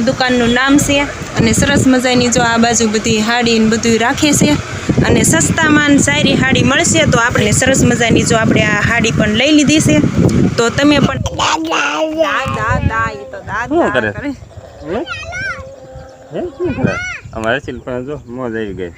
ભવાની દુકાનનું નામ છે અને સરસ મજાની જો આ બાજુ બધી હાડી ને બધું રાખે છે અને સસ્તામાં સારી હાડી મળશે તો આપણે સરસ મજાની જો આપણે આ હાડી પણ લઈ લીધી છે. તો તમે પણ? અમારે શિલ્પ જો મોજ આવી ગઈ.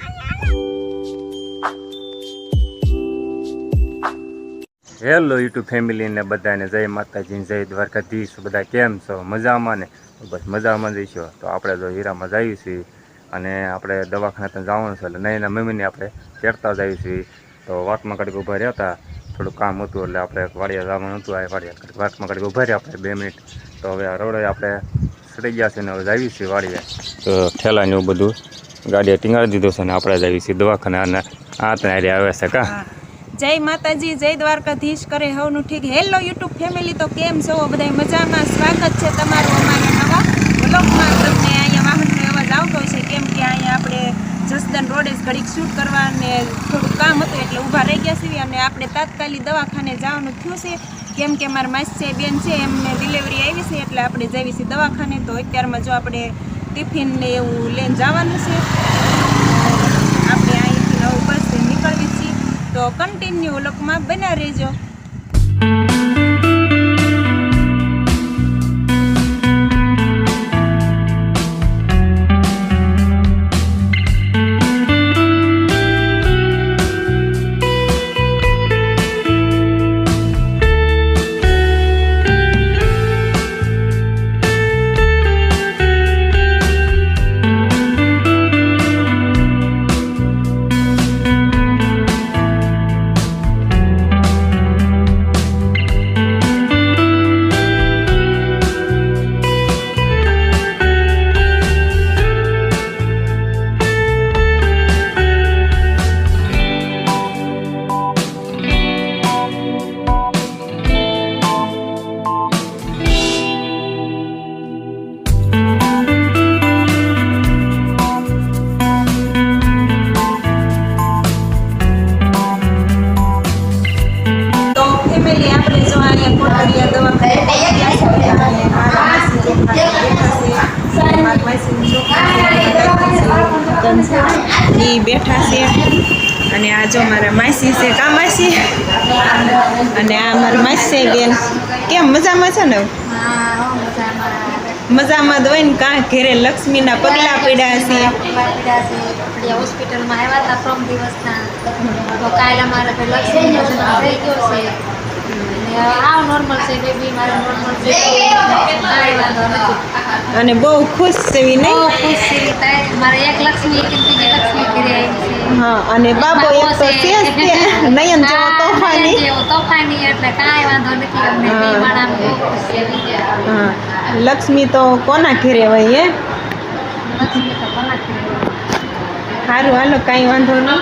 હેલો યુટ્યુબ ફેમિલીને બધાને જય માતાજી જય દ્વારકાધીશ. બધા કેમ છો? મજામાં ને? બસ મજામાં જઈશું તો આપણે જો હીરામાં જઈએ છીએ અને આપણે દવાખાને ત્યાં જવાનું છે એટલે નહીં એના મમ્મીને આપણે ફેરતા જઈએ છીએ. તો વાતમાં કાઢી ઊભા રહ્યા હતા. થોડું કામ હતું એટલે આપણે વાડિયા જવાનું હતું. આ વાડિયા ઘડીક વાટમાં ઘડીક ઊભા રહ્યા આપણે બે મિનિટ. તો હવે આ રોડે આપણે સડી ગયા છે ને હવે જઈએ છીએ વાડીએ. તો ઠેલાને બધું ગાડીએ ટીંગાડી દીધું છે ને આપણે જઈએ છીએ દવાખાને અને આ ત્યાં આવે છે કા. જય માતાજી, જય દ્વારકાધીશ, કરે હવનું ઠીક. હેલો યુટ્યુબ ફેમિલી તો કેમ છો? બધા મજામાં? સ્વાગત છે તમારું અમારા નવા બ્લોગમાં તમને અહીંયા વાહનનો અવાજ આવતો છે કેમ કે અહીંયા આપણે જસદન રોડે ઘડીક શૂટ કરવા અને થોડું કામ હતું, એટલે ઊભા રહી ગયા છીએ અને આપણે તાત્કાલિક દવાખાને જવાનું થયું છે. કેમ કે મારા માસી બેન છે, એમને ડિલિવરી આવી છે, એટલે આપણે જઈએ છીએ દવાખાને. તો અત્યારમાં જો આપણે ટિફિન ને એવું લઈને જવાનું છે આપણે અહીંથી નવું બસ નીકળવી છીએ તો કન્ટિન્યુ લોકમાં બના રહેજો. એ બેઠા છે. અને આ જો મારા માસી છે. કા માસી? અને આ મારા માસી છે બેન. કેમ મજામાં છે ને? મજામાં હોય ને કાં? ઘેરે લક્ષ્મીના પગલા પડ્યા છે. હોસ્પિટલમાં આવ્યા હતા ત્રણ દિવસના. તો કાલે અમારે લક્ષ્મી ગયો છે. અને બહુ ખુશ છે. હા અને બાબો એક તો છે નયન જેવો હા, તોફાની. તોફાની એટલે કાંઈ વાંધો નથી હા. લક્ષ્મી તો કોના ઘેરે હોય હે? સારું હાલો કાંઈ વાંધો નહીં.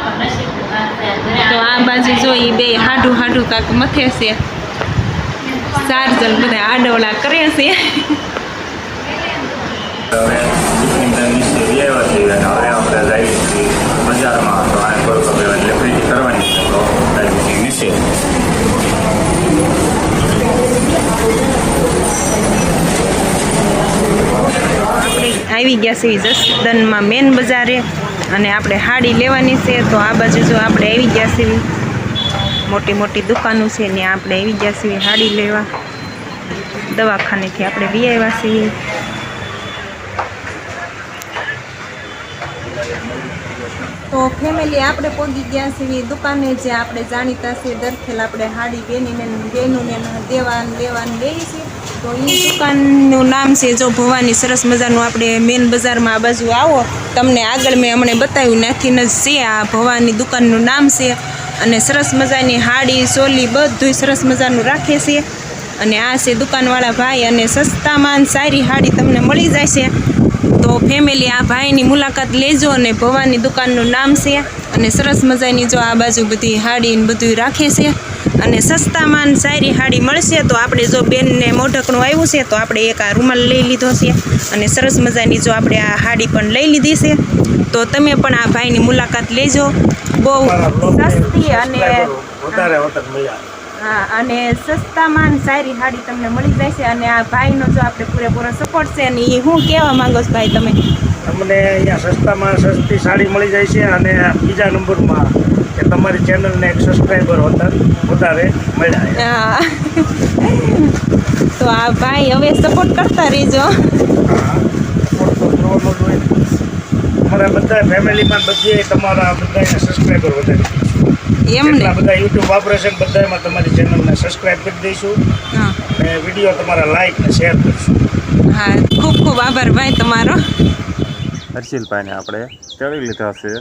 તો આ બાજુ જોઈ બે હાડું હાડું કાંક મથે છે. ચાર જણ બધા આડોળા કરે છે. આવી ગયા છે જસદનમાં મેન બજારે અને આપણે હાડી લેવાની છે, તો આ બાજુ જો આપણે આવી ગયા છીએ. મોટી મોટી દુકાનો છે ને આપણે આવી ગયા છીએ હાડી લેવા. દવાખાનેથી આપણે બી આવ્યા છીએ. તો ફેમિલી આપણે પહોંચી ગયા છીએ દુકાને જે આપણે જાણીતા છીએ. દરખેલ આપણે હાડી બેનીને બેનુને દેવાન લેવાનું લઈએ છીએ. તો એ દુકાનનું નામ છે જો ભવાની સરસ મજાનું આપણે મેન બજારમાં આ બાજુ આવો. તમને આગળ મેં હમણાં બતાવ્યું નથી જ છે આ ભવાની દુકાનનું નામ છે. અને સરસ મજાની હાડી, સોલી બધું સરસ મજાનું રાખે છે. અને આ છે દુકાનવાળા ભાઈ અને સસ્તામાં સારી હાડી તમને મળી જાય છે તો ફેમિલી આ ભાઈની મુલાકાત લેજો અને ભવાની દુકાનનું નામ છે. અને સરસ મજાની જો આ બાજુ બધી હાડી બધું રાખે છે. અને સસ્તામાં સારી હાડી મળશે તો આપણે જો બેનને મોઢકનું આવ્યું છે તો આપણે એક આ રૂમાલ લઈ લીધો છે અને સરસ મજાની જો આપણે આ હાડી પણ લઈ લીધી છે. તો તમે પણ આ ભાઈની મુલાકાત લેજો. બહુ સસ્તી અને હા અને સસ્તામાં સારી હાડી તમને મળી જશે અને આ ભાઈનો જો આપણે પૂરેપૂરો સપોર્ટ છે અને એ હું કહેવા માંગો છો ભાઈ તમે? તમને અહીંયા સસ્તામાં સસ્તી સાડી મળી જાય છે અને બીજા નંબરમાં કે તમારી ચેનલને એક સબસ્ક્રાઈબર વધારે મળ્યા. તો આ ભાઈ હવે સપોર્ટ કરતા રહેજો. અમારા બધા ફેમિલીમાં બધે તમારા બધાને સબસ્ક્રાઈબર વધારે એમ ને બધા યુટ્યુબ વાપરે છે બધામાં તમારી ચેનલને સબસ્ક્રાઈબ કરી દઈશું. અને વીડિયો તમારા લાઈક ને શેર કરીશું. હા ખૂબ ખૂબ આભાર ભાઈ તમારો. હર્ષિલભાઈને આપણે ચડી લીધા છે.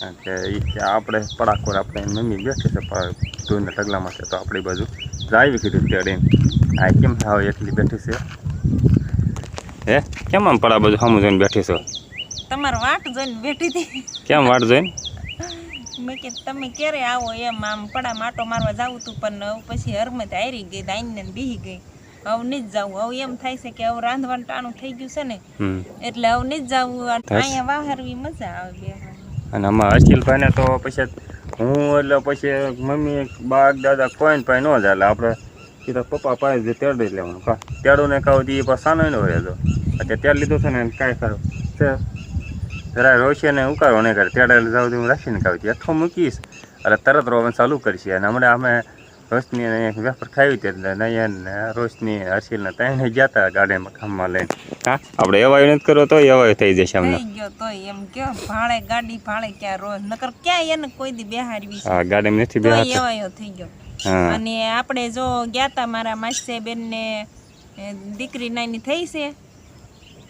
કારણ કે એ કે આપણે પડાકોર આપણે મમ્મી બેઠી છે પણ ઢગલામાં છે તો આપણી બાજુ આવી કીધું તેડીને. આ કેમ હાવ એટલી બેઠી છે? હે? કેમ આમ પડા બાજુ સામું જોઈને બેઠી છો? તમારો વાટ જોઈને બેઠી હતી. કેમ વાટ જોઈને? મેં કે તમે ક્યારે આવો એમ? આમ પડા માટો મારવા જાવું હતું પણ પછી હરમત હારી ગઈ દાઈને ને બીહી ગઈ. હવે નહીં જ જાવું હવે એમ થાય છે કે હવે રાંધવાનું ટાણું થઈ ગયું છે ને એટલે હવે નહીં જ જાવું અહીંયા વાહરવી મજા આવે બેહવાની. અને આમાં અશિલભાઈને તો પછી હું એટલે પછી મમ્મી, બાગ, દાદા કોઈને પાસે ન એટલે આપણે સીધા પપ્પા પાસે તેડી લેવાનું. કા તેડું ને કહું એ પાસે સાનો ન હોય તો અત્યારે તેડ લીધું છે ને કાંઈ ખરું. તે જરા રોશે ને ઉકાળો નહીં કરે. તેડે જાઉં હું રાખીને કહું હતી અઠો મૂકીશ. એટલે તરત રોવાનું ચાલુ કરીશ. અને હમણાં અમે રોશની અને વેફર ખાવી હતી એટલે નયન રોશની હર્ષિલને ત્રણે ગયા હતા ગાડીમાં કામમાં લઈને. હા? આપણે એવાય નથી કરો તો એવાય થઈ જશે અમને. ગયો તોય એમ કયો ભાડે ગાડી ભાડે ક્યાં રોજ નકર ક્યાં એને કોઈ દી બેહારવી હા ગાડીમાં નથી બેહાર એવાયો થઈ ગયો. હા. અને આપણે જો ગયા તા મારા માસી બેનને દીકરી નાની થઈ છે?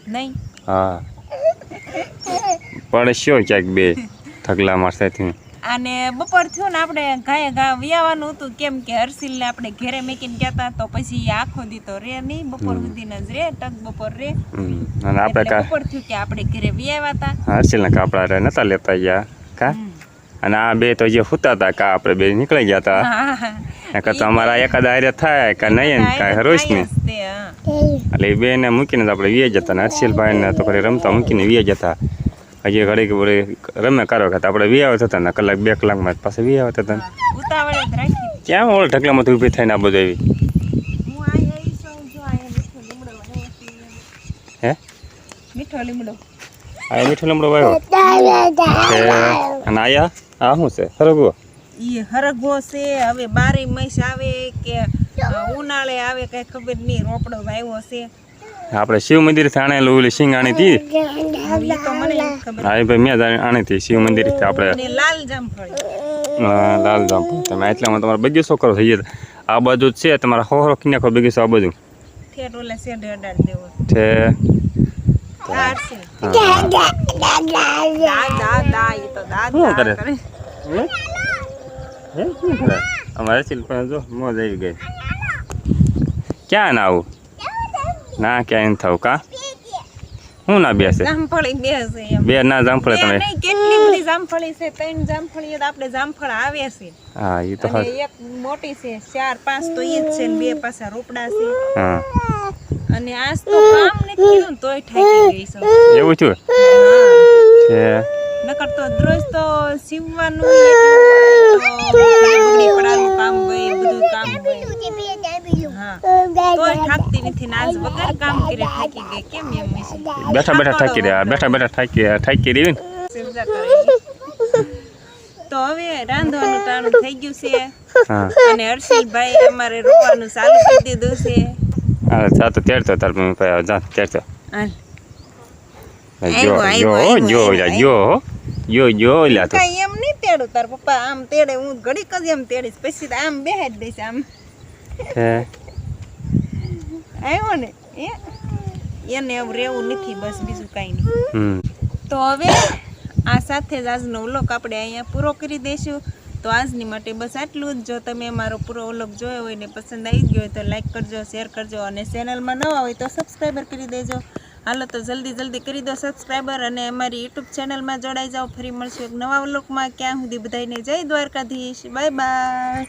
નહીં? હા. પણ શું ક્યાંક બે ઢગલા મારસાથી અને બપોર થયું ને આપણે ગાયે ઘા વ્યાવાનું હતું. કેમ કે હર્ષિલને આપણે ઘેરે મેકીને ગયા તા પછી આખો દી તો રે નહીં બપોર સુધીને જ રે ટક બપોર રે. અને આપણે બપોર થયું કે આપણે ઘરે વ્યાવા હતા હર્ષિલના કાપડા રે નતા લેતા ગયા કા? અને આ બે તો જે હુતા હતા કા આપણે બે નીકળી ગયા હતા. નકર તો અમારા એકાદ હારે થાય કે નહીં હા, કા એ તો હરોશ ને થાય જ તે, હા. એટલે એ બેને મૂકીને આપણે વીએ જતા ને હર્ષિલભાઈને તો ઘરે રમતા મૂકીને વીએ જતા હજી ઘડીક બોલી રમે કરો ખાતા આપણે વી આવતા હતા ને કલાક બે કલાકમાં પાછા વી આવતા હતા ક્યાં ઓળ ઢગલામાંથી ઊભી થઈને આ બધું આવી? હું મીઠો લીમડો વાવ્યો છે. હે? મીઠો લીમડો. આ મીઠો લીમડો વાયો? અને આયા? આ શું છે? સરગવો ઈ હરગો છે. હવે બારે માસ આવે કે ઉનાળે આવે કઈ ખબર નહીં રોપડો વાવ્યો છે. આપણે શિવ મંદિરથી આણેલું ઓલી સિંગ આણી હતી હા ભાઈ મેં આણી હતી શિવ મંદિરથી આપણે લાલ જામફળ. અ, લાલ તમે એટલામાં તમારો બગીચો કરો થઈ જાય આ બાજુ જ છે તમારા હોરો કિનાખો બગીચો આ બાજુ. છે. હા. હે? હે? અમારે ચીલ પણ જો મોજ આવી ગઈ. ક્યાં ના આવું? ના ક્યાં નથી થવું કા? હું ના બેસે? જામફળી બે છે એમ. બે ના જામફળી તમે? કેટલી બધી જામફળી છે? ત્રણ જામફળી આપણે જામફળ આવે છે. હા એ તો એક મોટી છે ચાર પાંચ તો એ જ છે ને બે પાછા રોપડા છે. હા. અને આજ તો કામ ને તોય થાકી ગઈ છું. એવું છું છે. નકર તો રોજ તો સીવવાનું પડાનું કામ હોય બધું કામ? બેઠા બેઠા થાકી રહ્યા બેઠા બેઠા થાકી થાકી રહી. તો હવે રાંધવાનું ટાણું થઈ ગયું છે અને હર્ષિલભાઈ અમારે રોવાનું ચાલુ કરી દીધું છે હા જા તો તેડતો તાર મમ્મી પાસે જા તેડતો હાલ. જો જો જો જો જો જો લ્યા તો. કાંઈ એમ નહીં તેડું તાર પપ્પા આમ તેડે હું ઘડીક જ એમ તેડીશ. પછી આમ બેહાડી દઈશ આમ. છે આવ્યો ને? એ? એને એવું રહેવું નથી બસ બીજું કાંઈ નહીં. તો હવે આ સાથે જ આજનો વ્લોગ આપણે અહીંયા પૂરો કરી દઈશું. તો આજની માટે બસ આટલું જ. જો તમે મારો પૂરો વ્લોગ જોયો હોય ને પસંદ આવી ગયો હોય તો લાઈક કરજો શેર કરજો અને ચેનલમાં નવા હોય તો સબસ્ક્રાઈબર કરી દેજો. હાલો તો જલ્દી જલ્દી કરી દો સબસ્ક્રાઈબર અને અમારી યુટ્યુબ ચેનલમાં જોડાઈ જાઓ. ફરી મળશું એક નવા વ્લોગમાં ક્યાં સુધી બધાને જય દ્વારકાધીશ. Bye bye